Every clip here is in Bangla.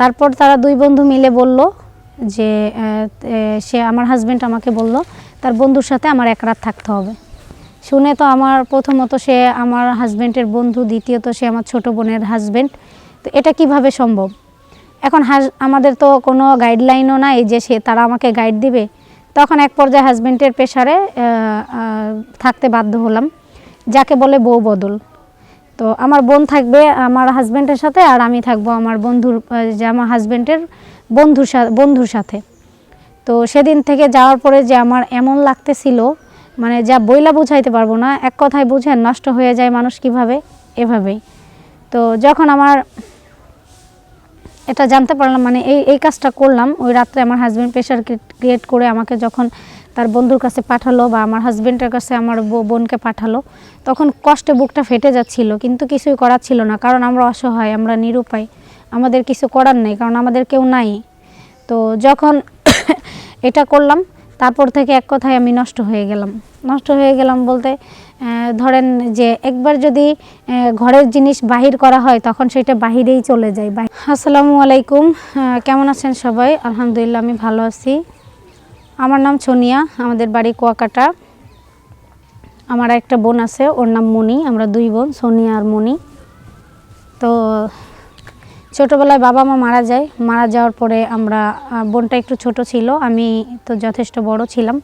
তারপর তারা দুই বন্ধু মিলে বলল যে সে আমার হাজব্যান্ড আমাকে বলল, তার বন্ধুর সাথে আমার এক রাত থাকতে হবে। শুনে তো আমার প্রথমত সে আমার হাজব্যান্ডের বন্ধু, দ্বিতীয়ত সে আমার ছোট বোনের হাজব্যান্ড তো এটা কীভাবে সম্ভব? এখন হাজ, আমাদের তো কোনো গাইডলাইনও নাই যে সে, তারা আমাকে গাইড দিবে। তখন এক পর্যায়ে হাজবেন্ডের প্রেশারে থাকতে বাধ্য হলাম। যাকে বলে বউ বদল। তো আমার বোন থাকবে আমার হাজব্যান্ডের সাথে আর আমি থাকব আমার বন্ধুর যে আমার হাজব্যান্ডের বন্ধুর বন্ধুর সাথে। তো সেদিন থেকে যাওয়ার পরে যে আমার এমন লাগতেছিল মানে যা বইলা বুঝাইতে পারব না, এক কথায় বুঝেন নষ্ট হয়ে যায় মানুষ কীভাবে? এভাবেই। তো যখন আমার, এটা জানতে পারলাম মানে এই এই কাজটা করলাম, ওই রাত্রে আমার হাজব্যান্ড প্রেশার ক্রিয়েট করে আমাকে যখন তার বন্ধুর কাছে পাঠালো বা আমার হাজব্যান্ডের কাছে আমার বোনকে পাঠালো। তখন কষ্টে বুকটা ফেটে যাচ্ছিল, কিন্তু কিছুই করার ছিল না, কারণ আমরা অসহায়, আমরা নিরুপায়। আমাদের কিছু করার নেই, কারণ আমাদের কেউ নাই। তো যখন এটা করলাম, তারপর থেকে এক কথায় আমি নষ্ট হয়ে গেলাম। নষ্ট হয়ে গেলাম বলতে ধরেন যে একবার যদি ঘরের জিনিস বাহির করা হয়, তখন সেটা বাহিরেই চলে যায়। আসসালামু আলাইকুম কেমন আছেন সবাই? আলহামদুলিল্লাহ, আমি ভালো আছি। আমার নাম সোনিয়া, আমাদের বাড়ি কুয়াকাটা। আমার একটা বোন আছে, ওর নাম মনি, আমরা দুই বোন, সোনিয়া আর মনি। তো ছোটোবেলায় বাবা মা মারা যায়, মারা যাওয়ার পরে আমরা বোনটা একটু ছোট ছিল, আমি তো যথেষ্ট বড় ছিলাম।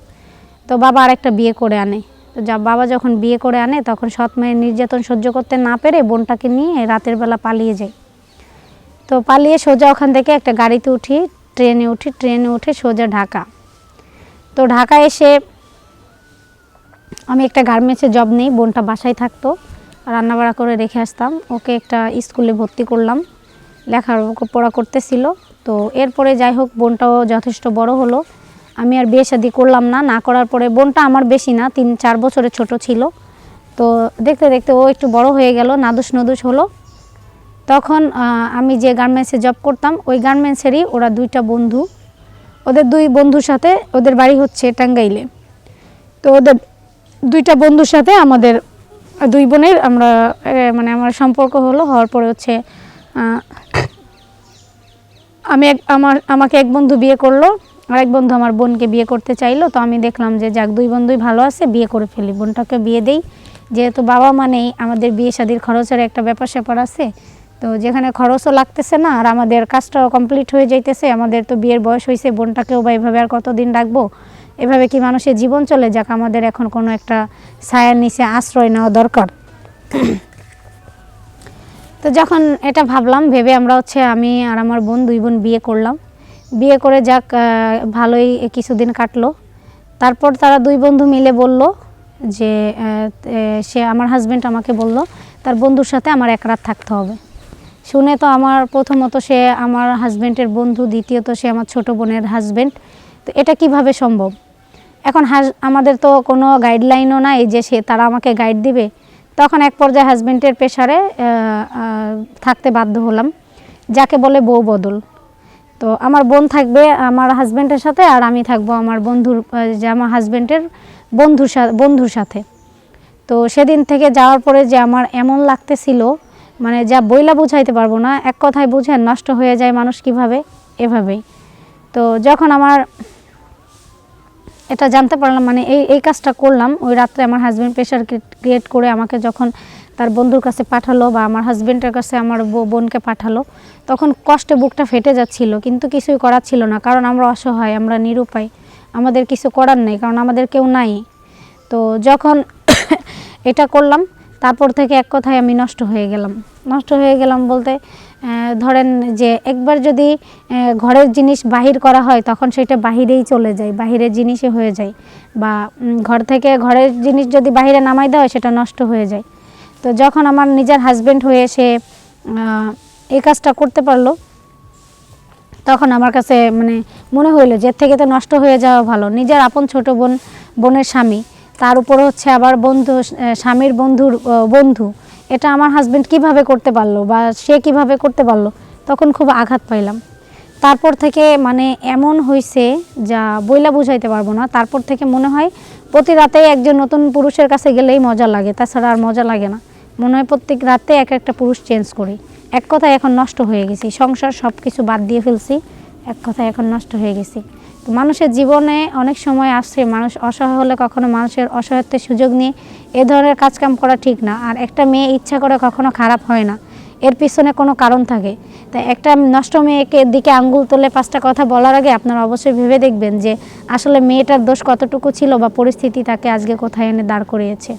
তো বাবা আর একটা বিয়ে করে আনে। তো যা, বাবা যখন বিয়ে করে আনে, তখন সৎ মায়ের নির্যাতন সহ্য করতে না পেরে বোনটাকে নিয়ে রাতের বেলা পালিয়ে যায়। তো পালিয়ে সোজা ওখান থেকে একটা গাড়িতে উঠি, ট্রেনে উঠি, ট্রেনে উঠে সোজা ঢাকা। তো ঢাকা এসে আমি একটা গার্মেন্টসে জব নেই, বোনটা বাসায় থাকতো। রান্নাবাড়া করে রেখে আসতাম। ওকে একটা স্কুলে ভর্তি করলাম। লেখাপড়া করতেছিল। তো এরপরে যাই হোক, বোনটাও যথেষ্ট বড় হলো। আমি আর বিয়ে শাদি করলাম না। না করার পরে বোনটা আমার বেশি না, তিন চার বছরের ছোট ছিল। তো দেখতে দেখতে ও একটু বড় হয়ে গেল, নাদুস নদুস হলো। তখন আমি যে গার্মেন্টসে জব করতাম, ওই গার্মেন্টসেরই ওরা দুইটা বন্ধু। ওদের দুই বন্ধুর সাথে ওদের বাড়ি হচ্ছে টাঙ্গাইলে। তো ওদের দুইটা বন্ধুর সাথে আমাদের, দুই বোনের আমরা মানে আমার সম্পর্ক হলো, হওয়ার পরে হচ্ছে আমি এক, আমার, আমাকে এক বন্ধু বিয়ে করল, আর এক বন্ধু আমার বোনকে বিয়ে করতে চাইলো। তো আমি দেখলাম যে যাক, দুই বন্ধুই ভালো আছে, বিয়ে করে ফেলি, বোনটাকে বিয়ে দেই। যেহেতু বাবা মানেই আমাদের বিয়ে শাদির খরচের একটা ব্যাপার স্যাপার আছে তো যেখানে খরচও লাগতেছে না, আর আমাদের কাজটাও কমপ্লিট হয়ে যাইতেছে, আমাদের তো বিয়ের বয়স হয়েছে বোনটাকেও বা এভাবে আর কতদিন রাখব? এভাবে কি মানুষের জীবন চলে যাক? আমাদের এখন কোনো একটা ছায়ার নিচে আশ্রয় নেওয়া দরকার। তো যখন এটা ভাবলাম, ভেবে আমরা হচ্ছে আমি আর আমার বোন দুই বোন বিয়ে করলাম। বিয়ে করে যাক ভালোই কিছুদিন কাটলো। তারপর তারা দুই বন্ধু মিলে বলল যে সে আমার হাজব্যান্ড আমাকে বলল, তার বন্ধুর সাথে আমার এক রাত থাকতে হবে। শুনে তো আমার প্রথমত সে আমার হাজব্যান্ডের বন্ধু, দ্বিতীয়ত সে আমার ছোট বোনের হাজব্যান্ড তো এটা কীভাবে সম্ভব? এখন আমাদের তো কোনো গাইডলাইনও নাই যে সে তারা আমাকে গাইড দিবে। তখন এক পর্যায়ে হাজবেন্ডের প্রেশারে থাকতে বাধ্য হলাম। যাকে বলে বউ বদল। তো আমার বোন থাকবে আমার হাজব্যান্ডের সাথে আর আমি থাকব আমার বন্ধুর যে আমার হাজব্যান্ডের বন্ধুর সাথে বন্ধুর সাথে। তো সেদিন থেকে যাওয়ার পরে যে আমার এমন লাগতেছিল মানে যা বইলা বুঝাইতে পারব না, এক কথায় বুঝেন নষ্ট হয়ে যায় মানুষ কীভাবে? এভাবেই। তো যখন আমার এটা জানতে পারলাম মানে এই এই কাজটা করলাম, ওই রাত্রে আমার হাজব্যান্ড প্রেশার ক্রিয়েট করে আমাকে যখন তার বন্ধুর কাছে পাঠালো বা আমার হাজব্যান্ডের কাছে আমার বোনকে পাঠালো, তখন কষ্টে বুকটা ফেটে যাচ্ছিল, কিন্তু কিছুই করার ছিল না, কারণ আমরা অসহায়, আমরা নিরুপায়, আমাদের কিছু করার নেই, কারণ আমাদের কেউ নাই। তো যখন এটা করলাম তারপর থেকে এক কথায় আমি নষ্ট হয়ে গেলাম। নষ্ট হয়ে গেলাম বলতে ধরেন যে একবার যদি ঘরের জিনিস বাহির করা হয় তখন সেটা বাহিরেই চলে যায়, বাহিরের জিনিসই হয়ে যায়। বা ঘর থেকে ঘরের জিনিস যদি বাহিরে নামাই দেওয়া হয় সেটা নষ্ট হয়ে যায়। তো যখন আমার নিজের হাজব্যান্ড হয়ে সে এই কাজটা করতে পারল, তখন আমার কাছে মানে মনে হইল যে থেকে তো নষ্ট হয়ে যাওয়া ভালো। নিজের আপন ছোট বোন, বোনের স্বামী তার উপরে হচ্ছে আবার বন্ধু স্বামীর বন্ধুর বন্ধু। এটা আমার হাজব্যান্ড কীভাবে করতে পারল বা সে কীভাবে করতে পারল, তখন খুব আঘাত পাইলাম। তারপর থেকে মানে এমন হয়েছে যা বইলা বুঝাইতে পারব না। তারপর থেকে মনে হয় প্রতি রাতেই একজন নতুন পুরুষের কাছে গেলেই মজা লাগে, তাছাড়া আর মজা লাগে না। মনে হয় প্রত্যেক রাতে এক একটা পুরুষ চেঞ্জ করি। এক কথায় এখন নষ্ট হয়ে গেছি, সংসার সব কিছু বাদ দিয়ে ফেলছি, এক কথায় এখন নষ্ট হয়ে গেছি। মানুষের জীবনে অনেক সময় আসছে মানুষ অসহায় হলে কখনো মানুষের অসহায়ত্বের সুযোগ নিয়ে এ ধরনের কাজকাম করা ঠিক না। আর একটা মেয়ে ইচ্ছা করে কখনো খারাপ হয় না। এর পিছনে কোনো কারণ থাকে। তাই একটা নষ্ট মেয়েকে দিকে আঙ্গুল তুলে পাঁচটা কথা বলার আগে আপনারা অবশ্যই ভেবে দেখবেন যে আসলে মেয়েটার দোষ কতটুকু ছিল বা পরিস্থিতি তাকে আজকে কোথায় এনে দাঁড় করিয়েছে।